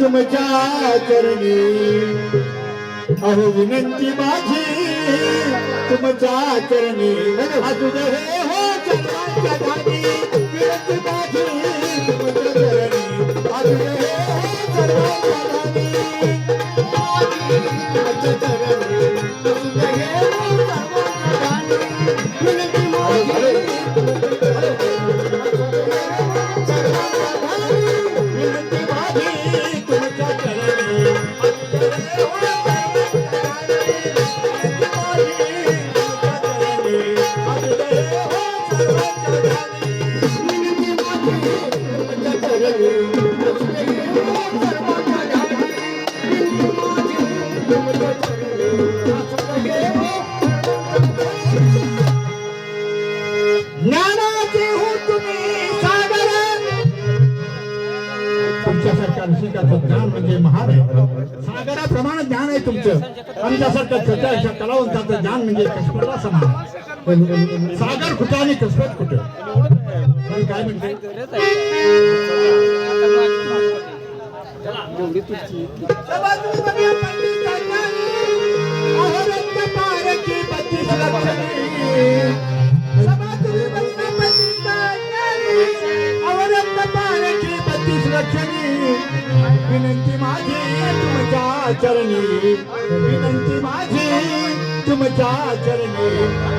तुमच्या चरणी. अहो विनंती माझी तुमच्या चरणी. असू दे हे हो चरणाच्या विनंती माझी. समान सागर कुठं आणि कस्बत कुठं? काय म्हणते? विनंती माझी तुमच्या चरणी. विनंती माझी. तुमच्या चरणी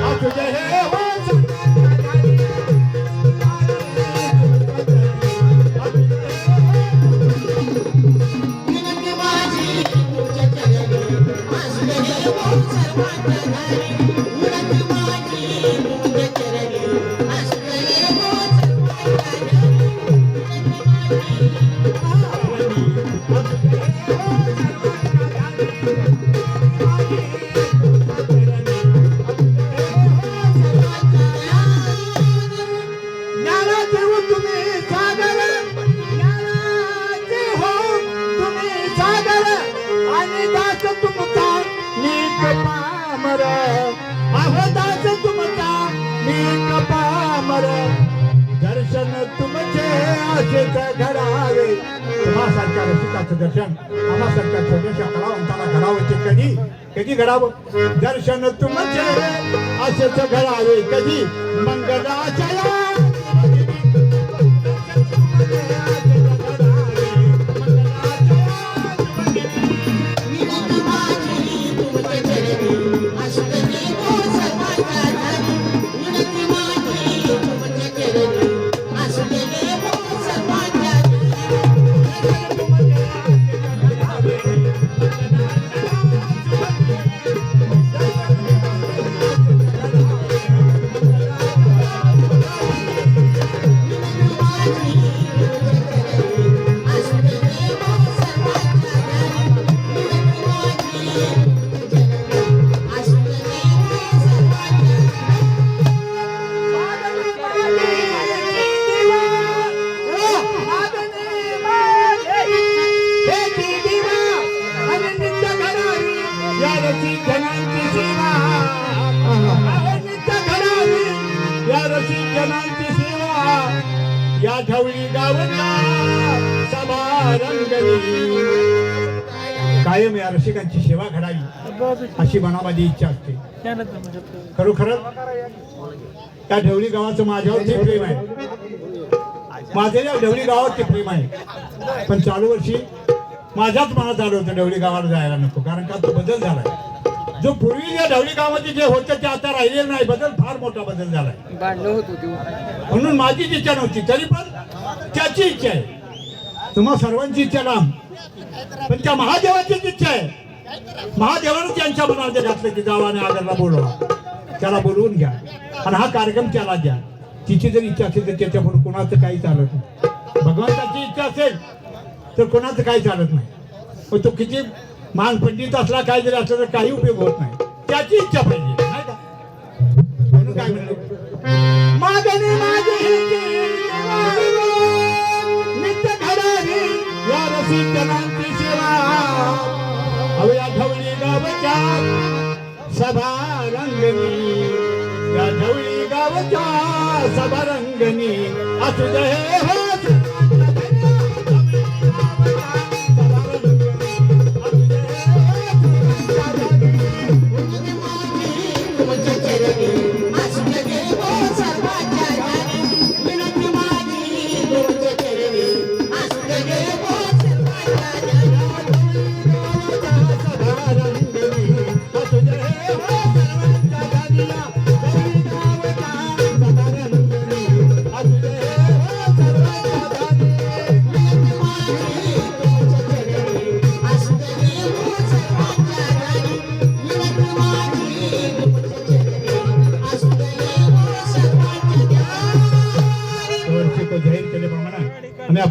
असू दे हे पामर. अहो दास तुमचा नीक पामर. दर्शन तुमचे असेच घडावे तुम्हासारख्या रसिकाचं दर्शन आम्हासारख्या छोट्याशा कलावंताला घडावं ते कधी? कधी घडावं दर्शन तुमचे असेच घडावे कधी? मंगलाचया अशी मनामध्ये इच्छा असते. खरोखरच? त्या ढवळी गावाचं माझ्यावरती प्रेम आहे. माझे ढवळी गावावरती प्रेम आहे. पण चालू वर्षी माझ्याच मनात आलं होतं ढवळी गावाला जायला नको. कारण का तो बदल झालाय. जो पूर्वी या ढवळी गावामध्ये जे होतं ते आता राहिलेलं नाही. बदल फार मोठा बदल झालाय. होती म्हणून माझीच इच्छा नव्हती तरी पण त्याची इच्छा आहे. तुम्हा सर्वांची इच्छा लांब. पण त्या महादेवाचीच इच्छा आहे. महादेवानं त्यांच्या मनामध्ये घातलं की जावा आणि आगरला बोलवा. त्याला बोलवून घ्या. आणि हा कार्यक्रम त्याला द्या. तिची जर इच्छा असेल तर त्याच्यापुढे कोणाचं काही चालत नाही. भगवंताची इच्छा असेल तर कोणाचं काही चालत नाही. पण तो किती मान पंडित असला काय जरी असला तर काही उपयोग होत नाही. त्याची इच्छा पाहिजे नाही का? म्हणून काय म्हणलं? मागणे माझे अवया आठवली गावच्या सभा रंगणी या ढवळी गावच्या सभा रंगणी असू दे हो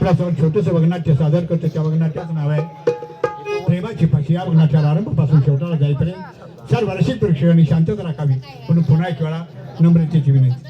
आपल्यासमोर छोटंसं वगनाट्य सादर करतो. त्या वगनाट्याचं नाव आहे प्रेमाची फाशी. या वगनाट्याला आरंभपासून शेवटाला जाईपर्यंत सर्व रसिक प्रेक्षकांनी शांतता राखावी. म्हणून पुन्हा एक वेळा नम्रतेची विनंती.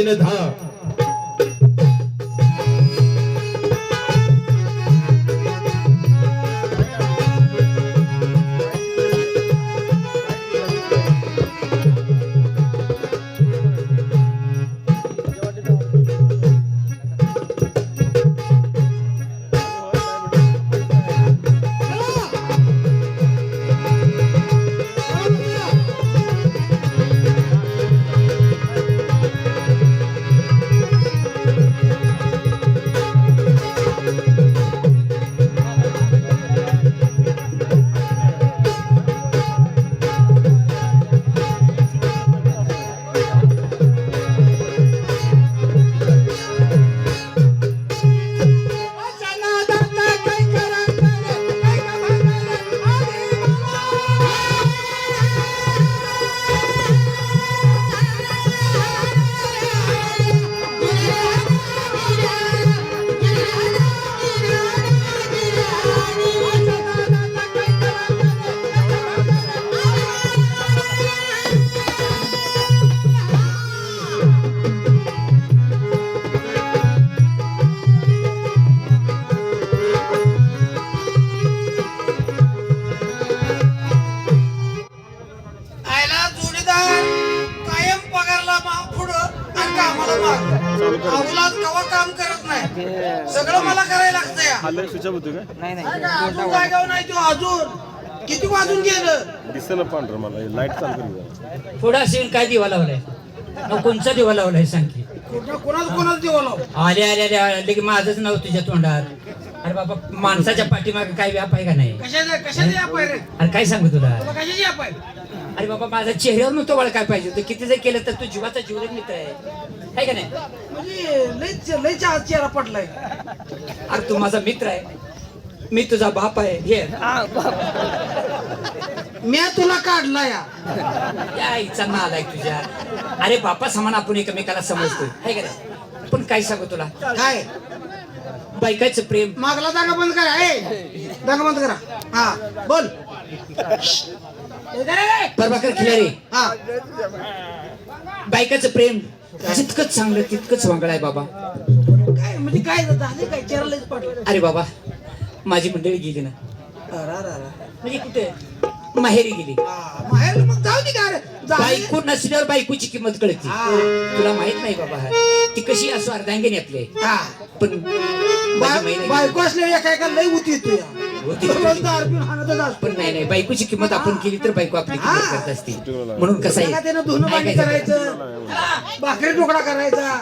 મૂકીને ધા आलं स्विच होतं का? जागेवर नाही. तो अजून. किती वाजून गेलं? दिसतं पांढरं मला लाइट चालू करू पुढं असेल काय दिवा लावलाय? मग कोणचा दिवा लावलाय सांग की? कोणाच कोणाच देवा लाव? आले आले आले आले की माझंच नाव तुझ्या तोंडात. अरे बाबा माणसाच्या पाठीमागे काय व्याप आहे का नाही? कशाचे कशाचे याप आहे रे? अरे काय सांगू तुला? तुला कशाची याप आहे? अरे बाबा माझा चेहऱ्यावर नव्हतं वळ काय पाहिजे होतं. किती जर केलं तर तू जीवाचा जीवलग मित्र आहे. है का नाही? म्हणजे आज चेहरा पडलाय. अरे तू माझा मित्र आहे. मी तुझा बाप आहे. हे. मी तुला काढला या. आईचा नाल आहे तुझ्या. अरे बापा समान आपण एकमेकाला समजतो. है का नाही? पण काय सांगू तुला? काय? बायकाचं प्रेम. मागला जागा बंद करा. ए जागा बंद करा. हा बोल? प्रभाकर खिलारे हा. बायकाचं प्रेम. जितकंच चांगलं तितकंच वांगळ आहे बाबा. काय म्हणजे काय झाले? काय? चेहरा लयच पडला अरे बाबा माझी मंडळी गेली ना. म्हणजे कुठे? माहेरी गेली. माहेर मग जाऊ दे काय रे? जाऊ दे. बायको नसल्यावर बायकोची किंमत कळते. तुला माहीत नाही बाबा ती कशी असो अर्धांगिनी आपले. हा. पण बायको असल्या एका एका लय होती तू पण नाही नाही बायकोची किंमत आपण केली तर बायको आपली किंमत. करत असते म्हणून कसं त्याला त्यानं धुणं आहे पाणी? करायचं भाकरी तुकडा करायचा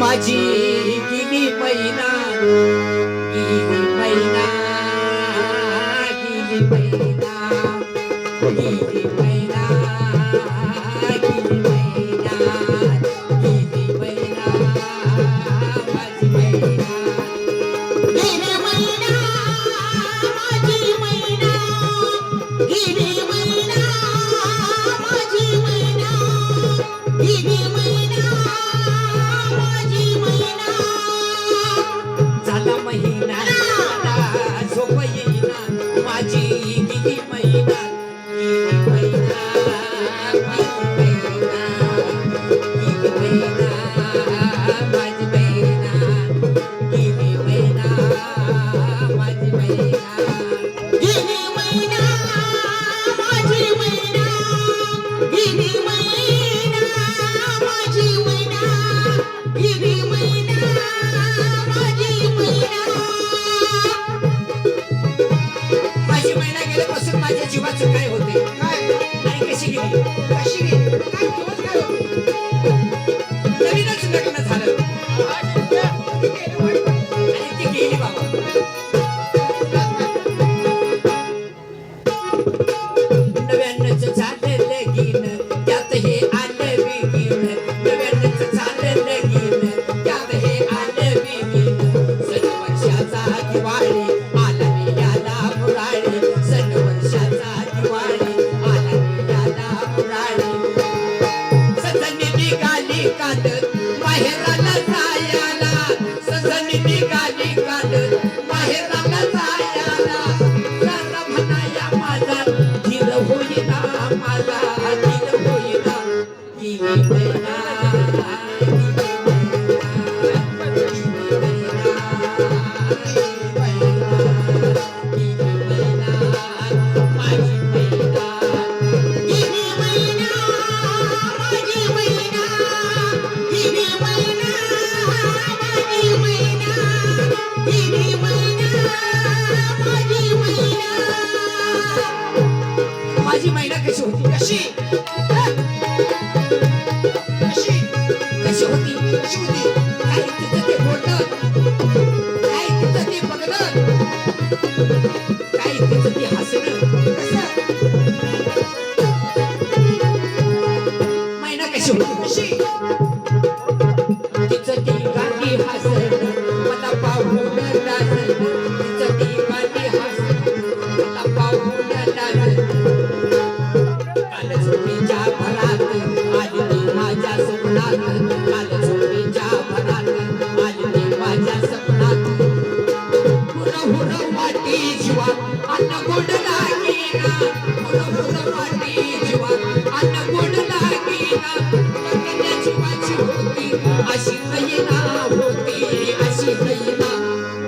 माझी किती महिना किती महिना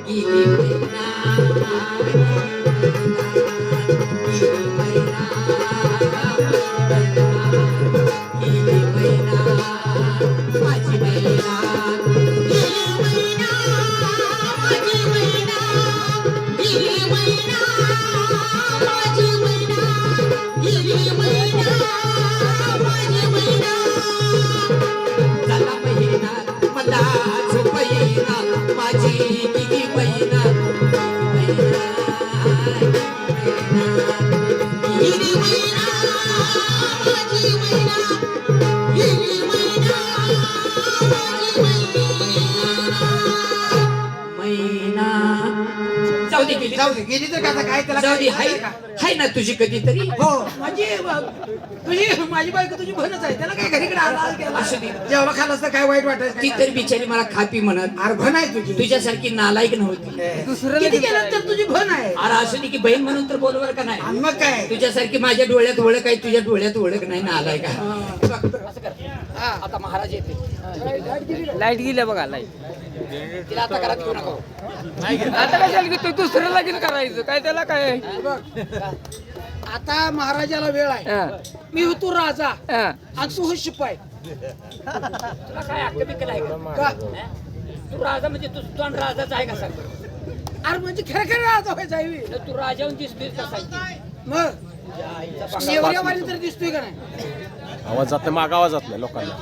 गेली जाऊ दे गेली तर काय त्याला जाऊ दे हाय. हाय ना तुझी कधीतरी हो. माझी तुझी माझी बायको तुझी बहीणच आहे त्याला काय घरीकडे आला गेला असू दे. जेवढं खाल्लं तर काय वाईट वाटायचं ती? तर बिचारी मला खापी म्हणत. अरे भन आहे तुझी. तुझ्यासारखी नालायक नव्हती. किती केलं तर तुझी भन आहे? अरे असं नाही की बहीण म्हणून तर बोलवर का नाही? आणि मग काय? तुझ्यासारखी माझ्या डोळ्यात ओळख आहे तुझ्या डोळ्यात ओळख नाही ना आलाय का आता महाराज येते. लाइट गेल्या बघा लाइट. तिला आता घरात घेऊ नको. आता कशाला घेतो दुसरं लगीन करायचं. काय त्याला काय? आता महाराजाला वेळ आहे. मी होतो राजा. आणि तू हो शिपाई तुला काय हक्क आहे का? का? तू राजा म्हणजे तू तू राजाच आहे का सांग? अरे म्हणजे खरं खरं राजा व्हायचा आहे तू राजाहून दिसतोय कसा आहे? मग? तर दिसतोय का नाही? आवाज जात नाही माग आवाज जात नाही लोकांना.